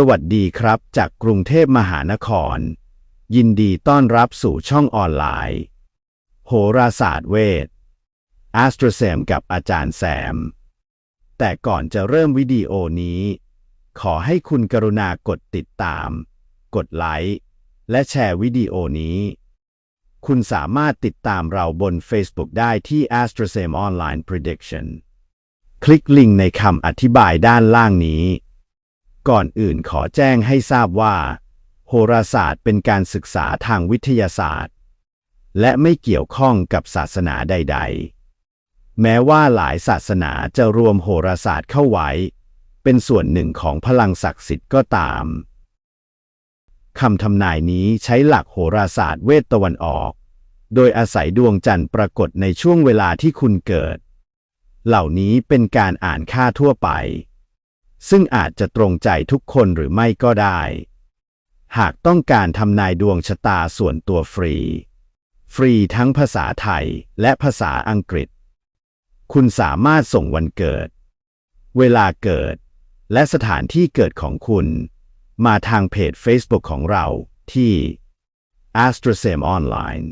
สวัสดีครับ จากกรุงเทพมหานคร ยินดีต้อนรับสู่ช่องออนไลน์ โหราศาสตร์เวท a s t r o s a m กับอาจารย์แซม แต่ก่อนจะเริ่มวิดีโอนี้ ขอให้คุณกรุณากดติดตาม กดไลค์ และแชร์วิดีโอนี้ คุณสามารถติดตามเราบน Facebook ได้ที่ a s t r o s a m Online Prediction คลิกลิงก์ในคำอธิบายด้านล่างนี้ ก่อนอื่นขอแจ้งให้ทราบว่า โหราศาสตร์เป็นการศึกษาทางวิทยาศาสตร์ และไม่เกี่ยวข้องกับศาสนาใด ๆ แม้ว่าหลายศาสนาจะรวมโหราศาสตร์เข้าไว้ เป็นส่วนหนึ่งของพลังศักดิ์สิทธิ์ก็ตามคำทำนายนี้ใช้หลักโหราศาสตร์เวทตะวันออก โดยอาศัยดวงจันทร์ปรากฏในช่วงเวลาที่คุณเกิด เหล่านี้เป็นการอ่านค่าทั่วไป ซึ่งอาจจะตรงใจทุกคนหรือไม่ก็ได้ หากต้องการทำนายดวงชะตาส่วนตัวฟรี ฟรีทั้งภาษาไทยและภาษาอังกฤษ คุณสามารถส่งวันเกิด เวลาเกิด และสถานที่เกิดของคุณ มาทางเพจ Facebook ของเราที่ Astrosem Online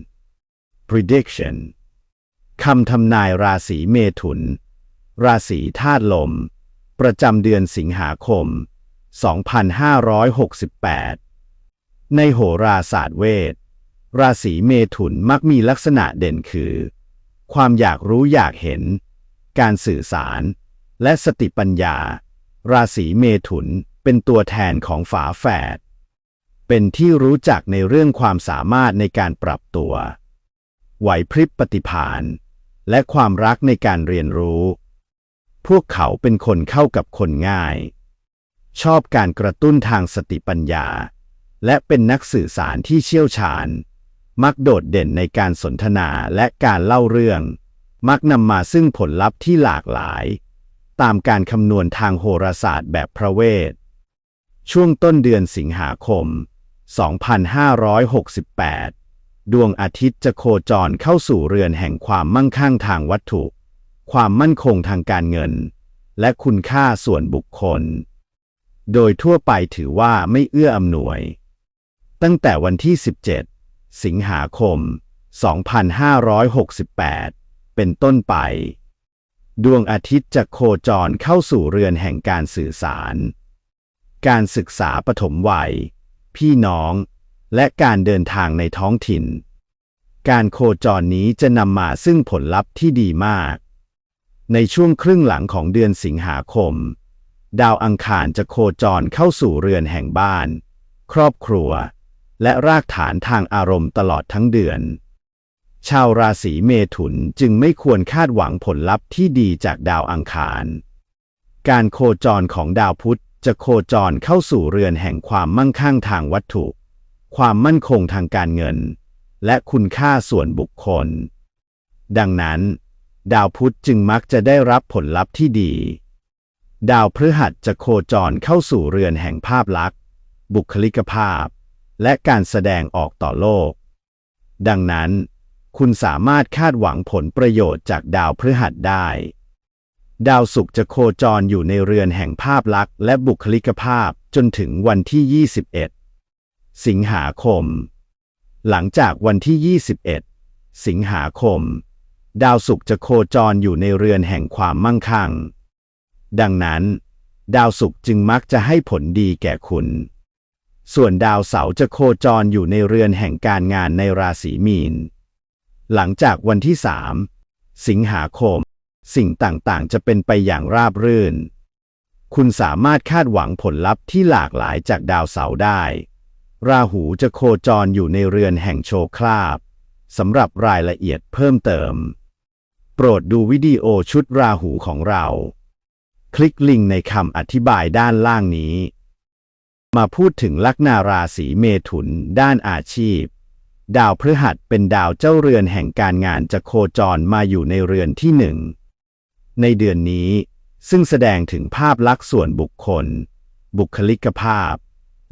Prediction คำทำนายราศีเมถุน ราศีธาตุลม ประจำเดือนสิงหาคม 2568 ในโหราศาสตร์เวท ราศีเมถุนมักมีลักษณะเด่นคือ ความอยากรู้อยากเห็น การสื่อสาร และสติปัญญา ราศีเมถุนเป็นตัวแทนของฝาแฝด เป็นที่รู้จักในเรื่องความสามารถในการปรับตัว ไหวพริบปฏิภาณ และความรักในการเรียนรู้ พวกเขาเป็นคนเข้ากับคนง่าย ชอบการกระตุ้นทางสติปัญญา และเป็นนักสื่อสารที่เชี่ยวชาญ มักโดดเด่นในการสนทนาและการเล่าเรื่อง มักนำมาซึ่งผลลัพธ์ที่หลากหลาย ตามการคำนวณทางโหราศาสตร์แบบพระเวท ช่วงต้นเดือนสิงหาคม 2568 ดวงอาทิตย์จะโคจรเข้าสู่เรือนแห่งความมั่งคั่งทางวัตถุ ความมั่นคงทางการเงิน และคุณค่าส่วนบุคคล โดยทั่วไปถือว่าไม่เอื้ออำนวย ตั้งแต่วันที่ 17 สิงหาคม 2568 เป็นต้นไป ดวงอาทิตย์จะโคจรเข้าสู่เรือนแห่งการสื่อสาร การศึกษาปฐมวัย พี่น้อง และการเดินทางในท้องถิ่น การโคจรนี้จะนำมาซึ่งผลลัพธ์ที่ดีมาก ในช่วงครึ่งหลังของเดือนสิงหาคม ดาวอังคารจะโคจรเข้าสู่เรือนแห่งบ้าน ครอบครัว และรากฐานทางอารมณ์ตลอดทั้งเดือน ชาวราศีเมถุนจึงไม่ควรคาดหวังผลลัพธ์ที่ดีจากดาวอังคาร การโคจรของดาวพุธจะโคจรเข้าสู่เรือนแห่งความมั่งคั่งทางวัตถุ ความมั่นคงทางการเงิน และคุณค่าส่วนบุคคล ดังนั้น ดาวพุธจึงมักจะได้รับผลลัพธ์ที่ดี ดาวพฤหัสจะโคจรเข้าสู่เรือนแห่งภาพลักษณ์ บุคลิกภาพ และการแสดงออกต่อโลก ดังนั้น คุณสามารถคาดหวังผลประโยชน์จากดาวพฤหัสได้ ดาวศุกร์จะโคจรอยู่ในเรือนแห่งภาพลักษณ์และบุคลิกภาพจนถึงวันที่ 21 สิงหาคม หลังจากวันที่ 21 สิงหาคม ดาวศุกร์จะโคจรอยู่ในเรือนแห่งความมั่งคั่ง ดังนั้น ดาวศุกร์จึงมักจะให้ผลดีแก่คุณ ส่วนดาวเสาร์จะโคจรอยู่ในเรือนแห่งการงานในราศีมีน หลังจากวันที่3สิงหาคม สิ่งต่างๆ จะเป็นไปอย่างราบรื่น คุณสามารถคาดหวังผลลัพธ์ที่หลากหลายจากดาวเสาร์ได้ ราหูจะโคจรอยู่ในเรือนแห่งโชคลาภสำหรับรายละเอียดเพิ่มเติม โปรดดูวิดีโอชุดราหูของเรา คลิกลิงก์ในคำอธิบายด้านล่างนี้ มาพูดถึงลัคนาราศีเมถุนด้านอาชีพ ดาวพฤหัสเป็นดาวเจ้าเรือนแห่งการงานจะโคจรมาอยู่ในเรือนที่หนึ่ง ในเดือนนี้ ซึ่งแสดงถึงภาพลักษณ์ส่วนบุคคล บุคลิกภาพ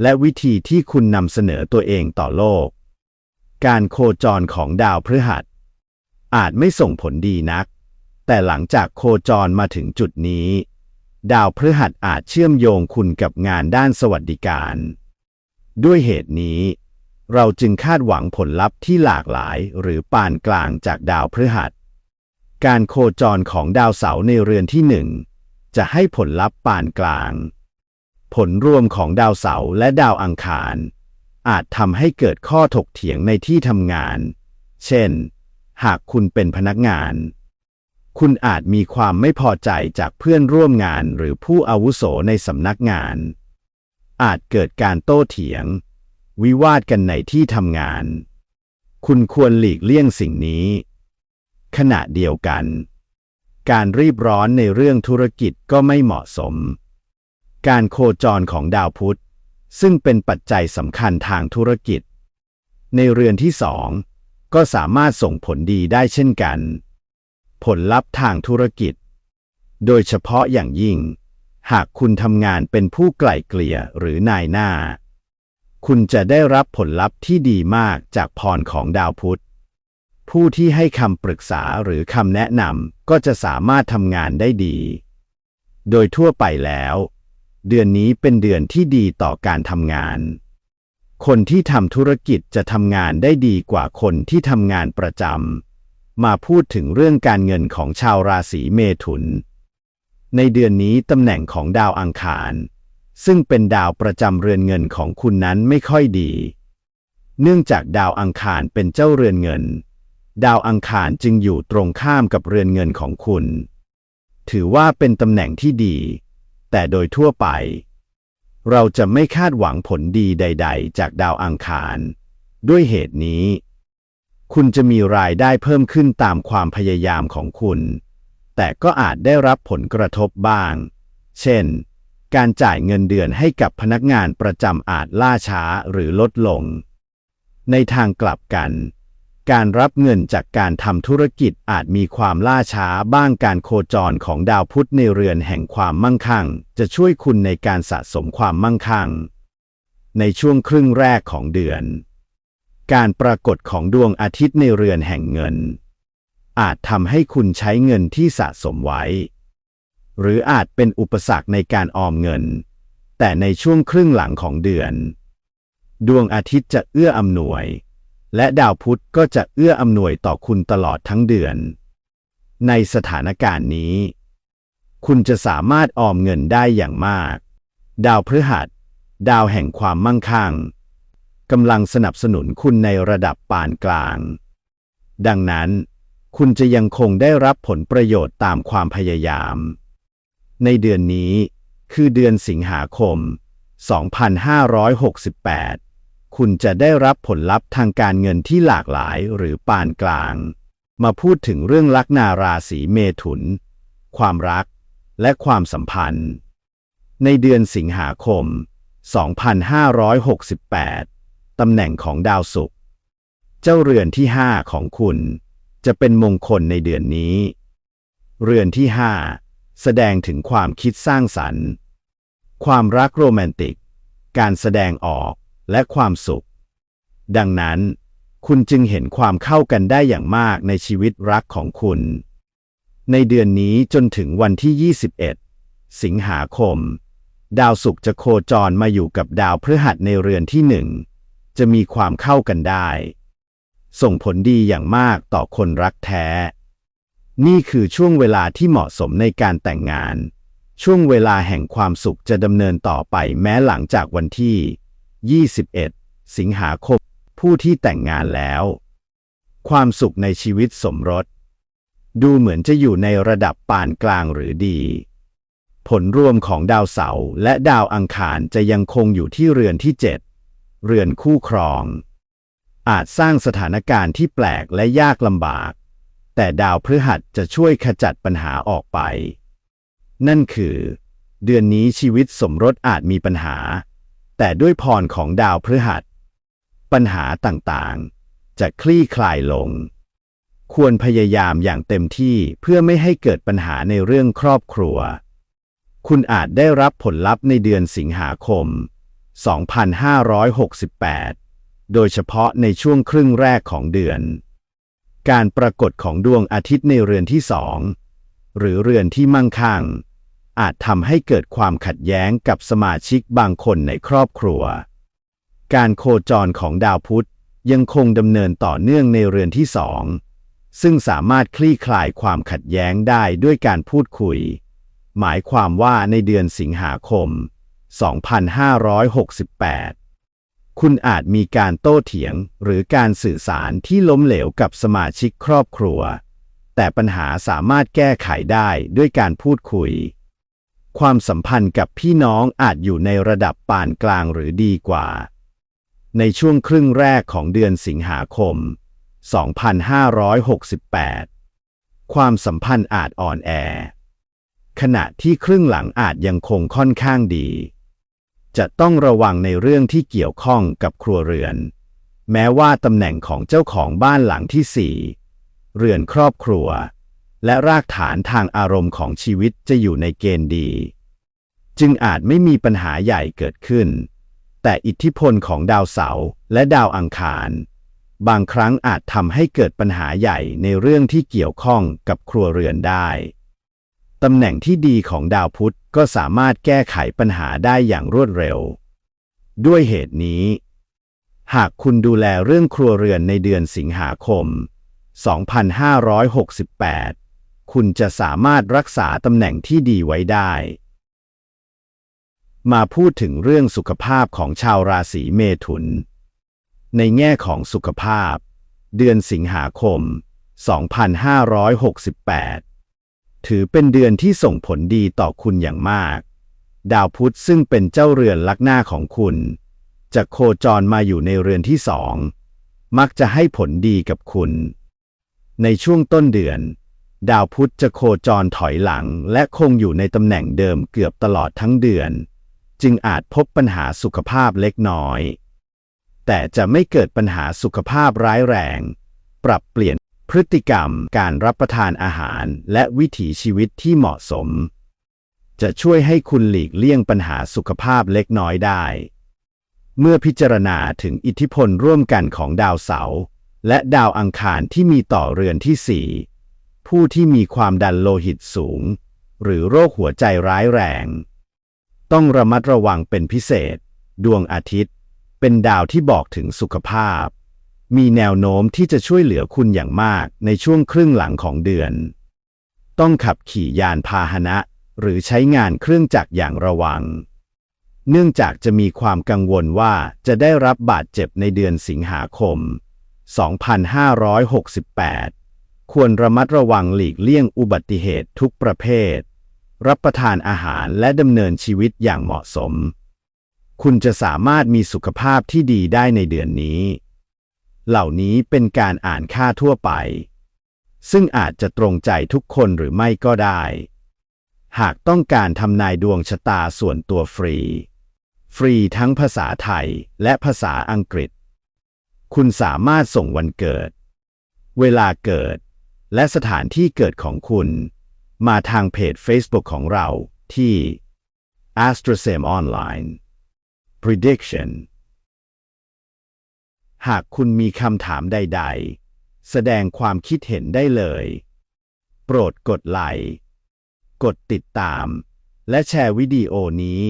และวิธีที่คุณนำเสนอตัวเองต่อโลก การโคจรของดาวพฤหัส อาจไม่ส่งผลดีนัก แต่หลังจากโคจรมาถึงจุดนี้ ดาวพฤหัสอาจเชื่อมโยงคุณกับงานด้านสวัสดิการ ด้วยเหตุนี้ เราจึงคาดหวังผลลัพธ์ที่หลากหลายหรือปานกลางจากดาวพฤหัส การโคจรของดาวเสาร์ในเรือนที่หนึ่งจะให้ผลลัพธ์ปานกลาง ผลรวมของดาวเสาร์และดาวอังคาร อาจทำให้เกิดข้อถกเถียงในที่ทำงาน เช่น หากคุณเป็นพนักงาน คุณอาจมีความไม่พอใจจากเพื่อนร่วมงานหรือผู้อาวุโสในสำนักงาน อาจเกิดการโต้เถียง วิวาทกันในที่ทำงาน คุณควรหลีกเลี่ยงสิ่งนี้ ขณะเดียวกัน การรีบร้อนในเรื่องธุรกิจก็ไม่เหมาะสม การโคจรของดาวพุธซึ่งเป็นปัจจัยสำคัญทางธุรกิจ ในเรือนที่สอง ก็สามารถส่งผลดีได้เช่นกัน ผลลัพธ์ทางธุรกิจ โดยเฉพาะอย่างยิ่ง หากคุณทำงานเป็นผู้ไกล่เกลี่ยหรือนายหน้า คุณจะได้รับผลลัพธ์ที่ดีมากจากพรของดาวพุธ ผู้ที่ให้คำปรึกษาหรือคำแนะนำก็จะสามารถทำงานได้ดี โดยทั่วไปแล้ว เดือนนี้เป็นเดือนที่ดีต่อการทำงาน คนที่ทำธุรกิจจะทำงานได้ดีกว่าคนที่ทำงานประจำ มาพูดถึงเรื่องการเงินของชาวราศีเมถุน ในเดือนนี้ตำแหน่งของดาวอังคาร ซึ่งเป็นดาวประจำเรือนเงินของคุณนั้นไม่ค่อยดี เนื่องจากดาวอังคารเป็นเจ้าเรือนเงิน ดาวอังคารจึงอยู่ตรงข้ามกับเรือนเงินของคุณ ถือว่าเป็นตำแหน่งที่ดี แต่โดยทั่วไป เราจะไม่คาดหวังผลดีใด ๆ จากดาวอังคาร ด้วยเหตุนี้ คุณจะมีรายได้เพิ่มขึ้นตามความพยายามของคุณ แต่ก็อาจได้รับผลกระทบบ้าง เช่น การจ่ายเงินเดือนให้กับพนักงานประจำอาจล่าช้าหรือลดลง ในทางกลับกัน การรับเงินจากการทำธุรกิจอาจมีความล่าช้าบ้างการโคจรของดาวพุธในเรือนแห่งความมั่งคั่ง จะช่วยคุณในการสะสมความมั่งคั่ง ในช่วงครึ่งแรกของเดือน การปรากฏของดวงอาทิตย์ในเรือนแห่งเงิน อาจทำให้คุณใช้เงินที่สะสมไว้ หรืออาจเป็นอุปสรรคในการออมเงิน แต่ในช่วงครึ่งหลังของเดือน ดวงอาทิตย์จะเอื้ออำนวย และดาวพุธก็จะเอื้ออำนวยต่อคุณตลอดทั้งเดือน ในสถานการณ์นี้ คุณจะสามารถออมเงินได้อย่างมาก ดาวพฤหัส ดาวแห่งความมั่งคั่งกำลังสนับสนุนคุณในระดับปานกลาง ดังนั้น คุณจะยังคงได้รับผลประโยชน์ตามความพยายาม ในเดือนนี้คือเดือนสิงหาคม 2568 คุณจะได้รับผลลัพธ์ทางการเงินที่หลากหลายหรือปานกลาง มาพูดถึงเรื่องลัคนาราศีเมถุน ความรัก และความสัมพันธ์ ในเดือนสิงหาคม 2568 ตำแหน่งของดาวศุกร์เจ้าเรือนที่ 5 ของคุณ จะเป็นมงคลในเดือนนี้ เรือนที่ 5 แสดงถึงความคิดสร้างสรรค์ ความรักโรแมนติก การแสดงออก และความสุข ดังนั้น คุณจึงเห็นความเข้ากันได้อย่างมากในชีวิตรักของคุณ ในเดือนนี้จนถึงวันที่ 21 สิงหาคม ดาวศุกร์จะโคจรมาอยู่กับดาวพฤหัสในเรือนที่หนึ่งจะมีความเข้ากันได้ ส่งผลดีอย่างมากต่อคนรักแท้ นี่คือช่วงเวลาที่เหมาะสมในการแต่งงาน ช่วงเวลาแห่งความสุขจะดำเนินต่อไปแม้หลังจากวันที่ 21 สิงหาคม ผู้ที่แต่งงานแล้ว ความสุขในชีวิตสมรส ดูเหมือนจะอยู่ในระดับปานกลางหรือดี ผลรวมของดาวเสาร์และดาวอังคารจะยังคงอยู่ที่เรือนที่ 7 เรือนคู่ครอง อาจสร้างสถานการณ์ที่แปลกและยากลำบาก แต่ดาวพฤหัสจะช่วยขจัดปัญหาออกไป นั่นคือ เดือนนี้ชีวิตสมรสอาจมีปัญหา แต่ด้วยพรของดาวพฤหัส ปัญหาต่างๆ จะคลี่คลายลง ควรพยายามอย่างเต็มที่เพื่อไม่ให้เกิดปัญหาในเรื่องครอบครัว คุณอาจได้รับผลลัพธ์ในเดือนสิงหาคม 2568 โดยเฉพาะในช่วงครึ่งแรกของเดือน การปรากฏของดวงอาทิตย์ในเรือนที่สองหรือเรือนที่มั่งคั่ง อาจทำให้เกิดความขัดแย้งกับสมาชิกบางคนในครอบครัว การโคจรของดาวพุธยังคงดำเนินต่อเนื่องในเรือนที่สองซึ่งสามารถคลี่คลายความขัดแย้งได้ด้วยการพูดคุย หมายความว่าในเดือนสิงหาคม 2568 คุณอาจมีการโต้เถียงหรือการสื่อสารที่ล้มเหลวกับสมาชิกครอบครัว แต่ปัญหาสามารถแก้ไขได้ด้วยการพูดคุย ความสัมพันธ์กับพี่น้องอาจอยู่ในระดับปานกลางหรือดีกว่า ในช่วงครึ่งแรกของเดือนสิงหาคม 2568 ความสัมพันธ์อาจอ่อนแอ ขณะที่ครึ่งหลังอาจยังคงค่อนข้างดี จะต้องระวังในเรื่องที่เกี่ยวข้องกับครัวเรือน แม้ว่าตำแหน่งของเจ้าของบ้านหลังที่สี่เรือนครอบครัว และรากฐานทางอารมณ์ของชีวิตจะอยู่ในเกณฑ์ดี จึงอาจไม่มีปัญหาใหญ่เกิดขึ้น แต่อิทธิพลของดาวเสาร์และดาวอังคาร บางครั้งอาจทำให้เกิดปัญหาใหญ่ในเรื่องที่เกี่ยวข้องกับครัวเรือนได้ตำแหน่งที่ดีของดาวพุธก็สามารถแก้ไขปัญหาได้อย่างรวดเร็ว ด้วยเหตุนี้ หากคุณดูแลเรื่องครัวเรือนในเดือนสิงหาคม 2568 คุณจะสามารถรักษาตำแหน่งที่ดีไว้ได้ มาพูดถึงเรื่องสุขภาพของชาวราศีเมถุน ในแง่ของสุขภาพ เดือนสิงหาคม 2568 ถือเป็นเดือนที่ส่งผลดีต่อคุณอย่างมาก ดาวพุธซึ่งเป็นเจ้าเรือนลักหน้าของคุณ จะโคจรมาอยู่ในเรือนที่สอง มักจะให้ผลดีกับคุณ ในช่วงต้นเดือน ดาวพุธจะโคจรถอยหลังและคงอยู่ในตำแหน่งเดิมเกือบตลอดทั้งเดือน จึงอาจพบปัญหาสุขภาพเล็กน้อย แต่จะไม่เกิดปัญหาสุขภาพร้ายแรง ปรับเปลี่ยนพฤติกรรมการรับประทานอาหารและวิถีชีวิตที่เหมาะสม จะช่วยให้คุณหลีกเลี่ยงปัญหาสุขภาพเล็กน้อยได้ เมื่อพิจารณาถึงอิทธิพลร่วมกันของดาวเสาร์และดาวอังคารที่มีต่อเรือนที่สี่ ผู้ที่มีความดันโลหิตสูง หรือโรคหัวใจร้ายแรง ต้องระมัดระวังเป็นพิเศษ ดวงอาทิตย์ เป็นดาวที่บอกถึงสุขภาพ มีแนวโน้มที่จะช่วยเหลือคุณอย่างมากในช่วงครึ่งหลังของเดือน ต้องขับขี่ยานพาหนะ หรือใช้งานเครื่องจักรอย่างระวัง เนื่องจากจะมีความกังวลว่าจะได้รับบาดเจ็บในเดือนสิงหาคม 2568 ควรระมัดระวังหลีกเลี่ยงอุบัติเหตุทุกประเภท รับประทานอาหารและดำเนินชีวิตอย่างเหมาะสม คุณจะสามารถมีสุขภาพที่ดีได้ในเดือนนี้ เหล่านี้เป็นการอ่านค่าทั่วไป ซึ่งอาจจะตรงใจทุกคนหรือไม่ก็ได้ หากต้องการทำนายดวงชะตาส่วนตัวฟรี ฟรีทั้งภาษาไทยและภาษาอังกฤษ คุณสามารถส่งวันเกิด เวลาเกิด และสถานที่เกิดของคุณ มาทางเพจ Facebook ของเราที่ AstroSem Online Prediction หากคุณมีคำถามใด ๆ แสดงความคิดเห็นได้เลย โปรดกดไลค์ กดติดตาม และแชร์วิดีโอนี้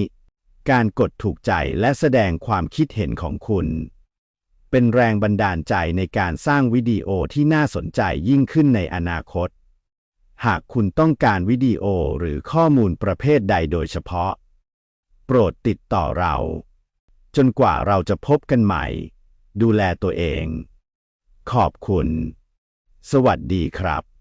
การกดถูกใจและแสดงความคิดเห็นของคุณ เป็นแรงบันดาลใจในการสร้างวิดีโอที่น่าสนใจยิ่งขึ้นในอนาคต หากคุณต้องการวิดีโอหรือข้อมูลประเภทใดโดยเฉพาะ โปรดติดต่อเรา จนกว่าเราจะพบกันใหม่ ดูแลตัวเอง ขอบคุณ สวัสดีครับ